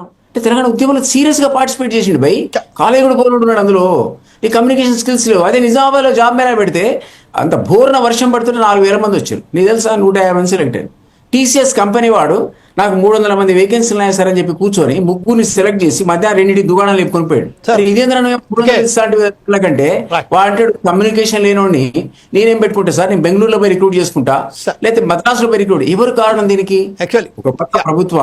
అంటే తెలంగాణ ఉద్యమంలో సీరియస్గా పార్టిసిపేట్ చేసిండు బై. కాలేజ్ కూడా పోనుంటున్నాడు అందులో. ఈ కమ్యూనికేషన్ స్కిల్స్ లేవు. అదే నిజామాబాద్లో జాబ్ మేళా పెడితే అంత బోర్న వర్షం పడుతుంటే నాలుగు వేల మంది వచ్చారు. నీకు తెలుసా నూట యాభై మంది సెలెక్ట్ అయ్యారు టీసీఎస్ కంపెనీ వాడు నాకు మూడు వందల మంది వేకెన్సీలు ఉన్నాయి సార్ అని చెప్పి కూర్చొని ముగ్గురిని సెలెక్ట్ చేసి మధ్యాహ్నం రెండింటి దుకాణాలు చెప్పుకొని పోయాడు. ఇదేంద్ర Right. వాంటెడ్ కమ్యూనికేషన్ లేనోడిని నేనేం పెట్టుకుంటా సార్? నేను బెంగళూరులో పోయి రిక్రూట్ చేసుకుంటా. లేకపోతే మద్రాసులో పోయి రిక్రూట్ ఎవరు కారణం దీనికి?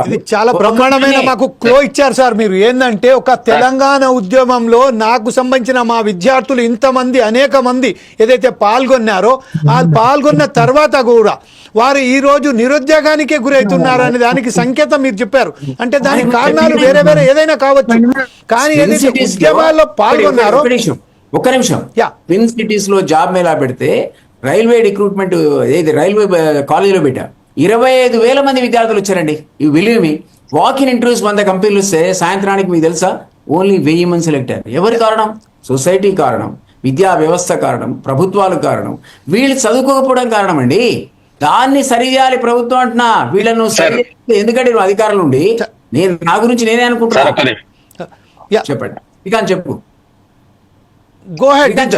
ఇది చాలా బ్రహ్మాండమైన మాకు క్లో ఇచ్చారు సార్ మీరు. ఏంటంటే ఒక తెలంగాణ ఉద్యమంలో నాకు సంబంధించిన మా విద్యార్థులు ఇంతమంది అనేక మంది ఏదైతే పాల్గొన్నారో ఆ పాల్గొన్న తర్వాత కూడా వారు ఈ రోజు నిరుద్యోగానికే గురవుతున్నారు అనే దానికి సంకేతం మీరు చెప్పారు. అంటే దానికి కారణాలు వేరే వేరే ఏదైనా కావచ్చు. కానీ ఏదైతే ఉద్యమాల్లో పాల్గొన్నారో ఒక్క నిమిషం. Yeah. ట్విన్ సిటీస్లో జాబ్ మేళా పెడితే రైల్వే రిక్రూట్మెంట్ ఏది రైల్వే కాలేజీలో పెట్టా. ఇరవై ఐదు వేల మంది విద్యార్థులు వచ్చారండి. ఈ believe me walk in interviews వంద కంపెనీలు వస్తే సాయంత్రానికి మీకు తెలుసా? ఓన్లీ వెయ్యి మంది సెలెక్ట్ అయ్యారు. ఎవరి కారణం? సొసైటీ కారణం విద్యా వ్యవస్థ కారణం ప్రభుత్వాలు కారణం. వీళ్ళు చదువుకోకపోవడం కారణం అండి దాన్ని సరిచేయాలి ప్రభుత్వం అంటున్నా. వీళ్ళను సరి. ఎందుకంటే అధికారులు ఉండి నేను నా గురించి నేనే సార్ అనుకుంటున్నా చెప్పండి. ఇక చెప్పు. Go head.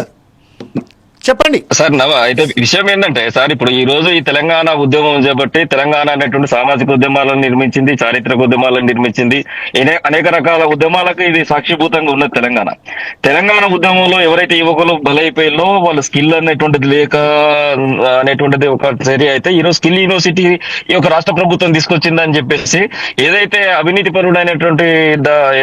చెప్పండి. సార్ నవ అయితే విషయం ఏంటంటే సార్ ఇప్పుడు ఈ రోజు ఈ తెలంగాణ ఉద్యమం చేపట్టి తెలంగాణ అనేటువంటి సామాజిక ఉద్యమాలను నిర్మించింది చారిత్రక ఉద్యమాలను నిర్మించింది. అనేక రకాల ఉద్యమాలకు ఇది సాక్షిభూతంగా ఉన్నది తెలంగాణ. తెలంగాణ ఉద్యమంలో ఎవరైతే యువకులు బలైపోయిలో వాళ్ళ స్కిల్ అనేటువంటిది లేక అనేటువంటిది ఒక చర్య అయితే ఈరోజు స్కిల్ యూనివర్సిటీ ఈ యొక్క రాష్ట్ర ప్రభుత్వం తీసుకొచ్చిందని చెప్పేసి ఏదైతే అవినీతి పరుడైనటువంటి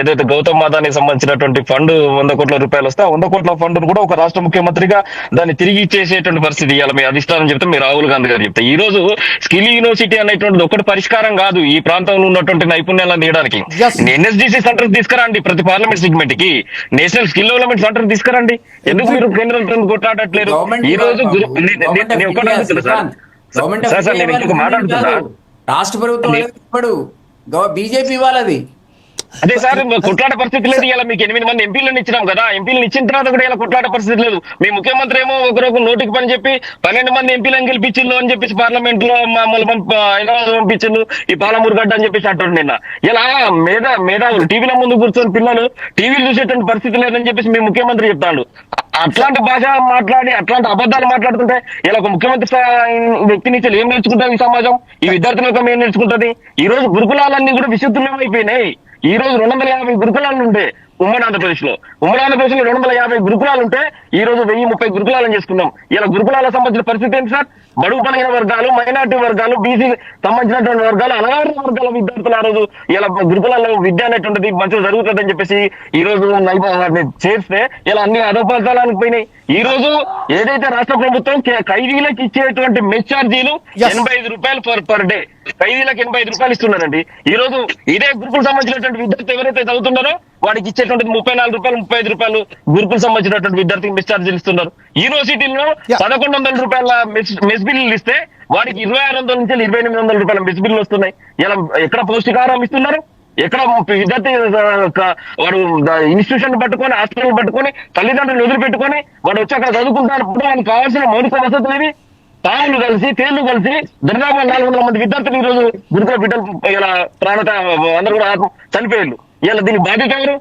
ఏదైతే గౌతమ్ మాదానికి సంబంధించినటువంటి ఫండ్ వంద కోట్ల రూపాయలు వస్తే ఆ వంద కోట్ల ఫండ్ కూడా ఒక రాష్ట్ర ముఖ్యమంత్రిగా దాన్ని తిరిగి ఇచ్చేసేటువంటి పరిస్థితి ఇవాళ మీ అధిష్టానం చెప్తే మీ రాహుల్ గాంధీ గారు చెప్తే. ఈ రోజు స్కిల్ యూనివర్సిటీ అనేటువంటిది ఒకటి పరిష్కారం కాదు ఈ ప్రాంతంలో ఉన్నటువంటి నైపుణ్యాలను తీయడానికి. ఎన్ఎస్డిసి సెంటర్ తీసుకురండి ప్రతి పార్లమెంట్ సెగ్మెంట్కి నేషనల్ స్కిల్ డెవలప్మెంట్ సెంటర్ తీసుకురండి. ఎందుకు మీరు కేంద్రం కొట్లాడట్లేరు? గవర్నమెంట్ ఈ రోజు. రాష్ట్ర ప్రభుత్వం బీజేపీ వాళ్ళది. అదే సార్ కొట్లాడే పరిస్థితి లేదు ఇలా మీకు ఎనిమిది మంది ఎంపీలను ఇచ్చినాం కదా ఎంపీలను ఇచ్చిన తర్వాత కూడా ఇలా కొట్లాడే పరిస్థితి లేదు. మీ ముఖ్యమంత్రి ఏమో ఒకరొక నోటికి పని చెప్పి పన్నెండు మంది ఎంపీలను గెలిపించిండు అని చెప్పేసి పార్లమెంట్లో మమ్మల్ని పంప- హైదరాబాద్ పంపించిండు ఈ పాలమూరు గడ్డ అని చెప్పేసి అంటాడు నిన్న. ఇలా మేధా మేధావులు టీవీల ముందు కూర్చొని పిల్లలు టీవీలు చూసేటువంటి పరిస్థితి లేదని చెప్పేసి మీ ముఖ్యమంత్రి చెప్తాడు. అట్లాంటి భాష మాట్లాడి అట్లాంటి అబద్ధాలు మాట్లాడుతుంటే ఇలా ఒక ముఖ్యమంత్రి వ్యక్తి నుంచి ఏం నేర్చుకుంటాం ఈ సమాజం? ఈ విద్యార్థులకు ఏం నేర్చుకుంటది? ఈ రోజు గురుకులాలన్నీ కూడా విశుద్ధులం అయిపోయినాయి. ఈ రోజు రెండు వందల యాభై గురుకులాలు ఉంటే ఉమ్మడి ఆంధ్రప్రదేశ్లో ఉమ్మడి ఆంధ్రప్రదేశ్లో రెండు వందల యాభై గురుకులాలు ఉంటే ఈ రోజు వెయ్యి ముప్పై గురుకులాలను చేసుకున్నాం. ఇలా గురుకులాలకు సంబంధించిన పరిస్థితి ఏంటి సార్? బడుగు బలహీన వర్గాలు మైనార్టీ వర్గాలు బీసీ సంబంధించినటువంటి వర్గాలు అనాథ వర్గాల విద్యార్థులు ఆ రోజు ఇలా గురుకులాల్లో విద్య అనేటువంటిది మంచిగా జరుగుతుందని చెప్పేసి ఈ రోజు చేస్తే ఇలా అన్ని అధోపాతాలకు పోయినాయి. ఈ రోజు ఏదైతే రాష్ట్ర ప్రభుత్వం ఖైదీలకు ఇచ్చేటువంటి Yes. ఎనభై ఐదు రూపాయలు పర్ పర్ డే. ఖైదీలకు ఎనభై ఐదు రూపాయలు ఇస్తున్నారండి. ఈ రోజు ఇదే గ్రూపులకు సంబంధించినటువంటి విద్యార్థి ఎవరైతే చదువుతున్నారో వాడికి ఇచ్చేటువంటి ముప్పై నాలుగు రూపాయలు ముప్పై ఐదు రూపాయలు గ్రూపులకు సంబంధించినటువంటి విద్యార్థికి మెస్ ఛార్జీలు ఇస్తున్నారు యూనివర్సిటీలో. పదకొండు వందల రూపాయల మెస్ బిల్లులు ఇస్తే వాడికి ఇరవై ఆరు వందల నుంచి ఇరవై ఎనిమిది వందల రూపాయల మెస్ బిల్లులు వస్తున్నాయి. ఇలా ఎక్కడ పౌష్టికాహారం ఇస్తున్నారు? ఎక్కడ విద్యార్థి వాడు ఇన్స్టిట్యూషన్ పట్టుకొని హాస్పిటల్ పట్టుకొని తల్లిదండ్రులు వదిలిపెట్టుకొని వాడు వచ్చి అక్కడ చదువుకుంటారు వానికి కావాల్సిన మౌలిక వసతులు ఇవి పాములు కలిసి తేళ్ళు కలిసి దాదాపు నాలుగు వందల మంది విద్యార్థులు ఈ రోజు గురుకుల బిడ్డలు ఇలా ప్రాణత అందరూ కూడా చనిపోయారు. ఇలా దీనికి బాధ్యత ఎవరు?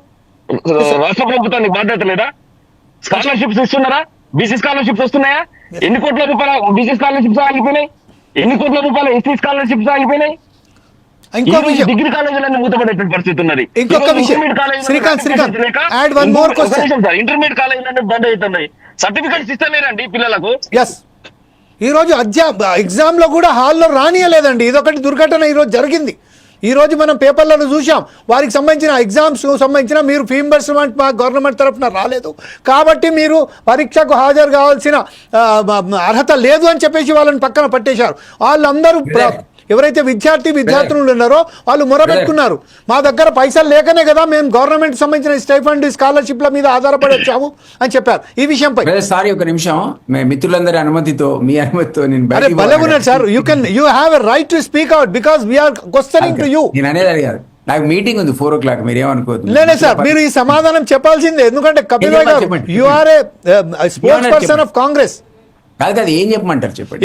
రాష్ట్ర ప్రభుత్వానికి బాధ్యత లేదా? స్కాలర్షిప్స్ ఇస్తున్నారా? బీసీ స్కాలర్షిప్స్ వస్తున్నాయా? ఎన్ని కోట్ల రూపాయల బీసీ స్కాలర్షిప్స్ ఆగిపోయినాయి? ఎన్ని కోట్ల రూపాయల ఎస్సీ స్కాలర్షిప్స్ ఆగిపోయినాయి? ఇంకో ఈ విషయం. డిగ్రీ కాలేజీలన్నీ మూతపడేటువంటి పరిస్థితి ఉన్నది. ఇంకొక ఈరోజు విషయం. ఇంటర్మీడియట్ కాలేజీలలో శ్రీకాంత్, శ్రీకాంత్, లేక add one more ఇంకో- ఒక question. నిమిషం సార్. ఇంటర్మీడియట్ కాలేజీలన్నీ బంద్ అవుతున్నాయి. సర్టిఫికెట్స్ ఇస్తలేరండి పిల్లలకు. ఎస్ ఈ రోజు అధ్యా ఎగ్జామ్లో కూడా హాల్లో రానియలేదండి. ఇదొకటి దుర్ఘటన ఈ రోజు జరిగింది. ఈ రోజు మనం పేపర్లను చూసాం వారికి సంబంధించిన ఎగ్జామ్స్ సంబంధించిన మీరు ఫీంబర్స్మెంట్ మా గవర్నమెంట్ తరఫున రాలేదు. కాబట్టి మీరు పరీక్షకు హాజరు కావాల్సిన అర్హత లేదు అని చెప్పేసి వాళ్ళని పక్కన పట్టేశారు. వాళ్ళందరూ ఎవరైతే విద్యార్థి విద్యార్థులు ఉన్నారో వాళ్ళు మొరబెట్టుకున్నారు మా దగ్గర పైసలు లేకనే కదా మేము గవర్నమెంట్ సంబంధించిన స్టైఫండ్ స్కాలర్షిప్ల మీద ఆధారపడి వచ్చాము అని చెప్పారు. ఈ విషయంపై సారీ ఒక నిమిషం. మీ మిత్రులందరి అనుమతితో మీ అనుమతితో నేను భలే. ఉన్నాడు sir. You can you have a right to speak out because we are questioning to you నేను అనేది కాదు నాకు మీటింగ్ ఉంది ఫోర్ ఓ క్లాక్ మీరు ఏమనుకోవద్దు? లేదే సార్. మీరు ఈ సమాధానం చెప్పాల్సిందే. ఎందుకంటే కపిల్ గారు. You are a sports person. Of Congress కాదు కాదు ఏం చెప్పమంటారు చెప్పండి?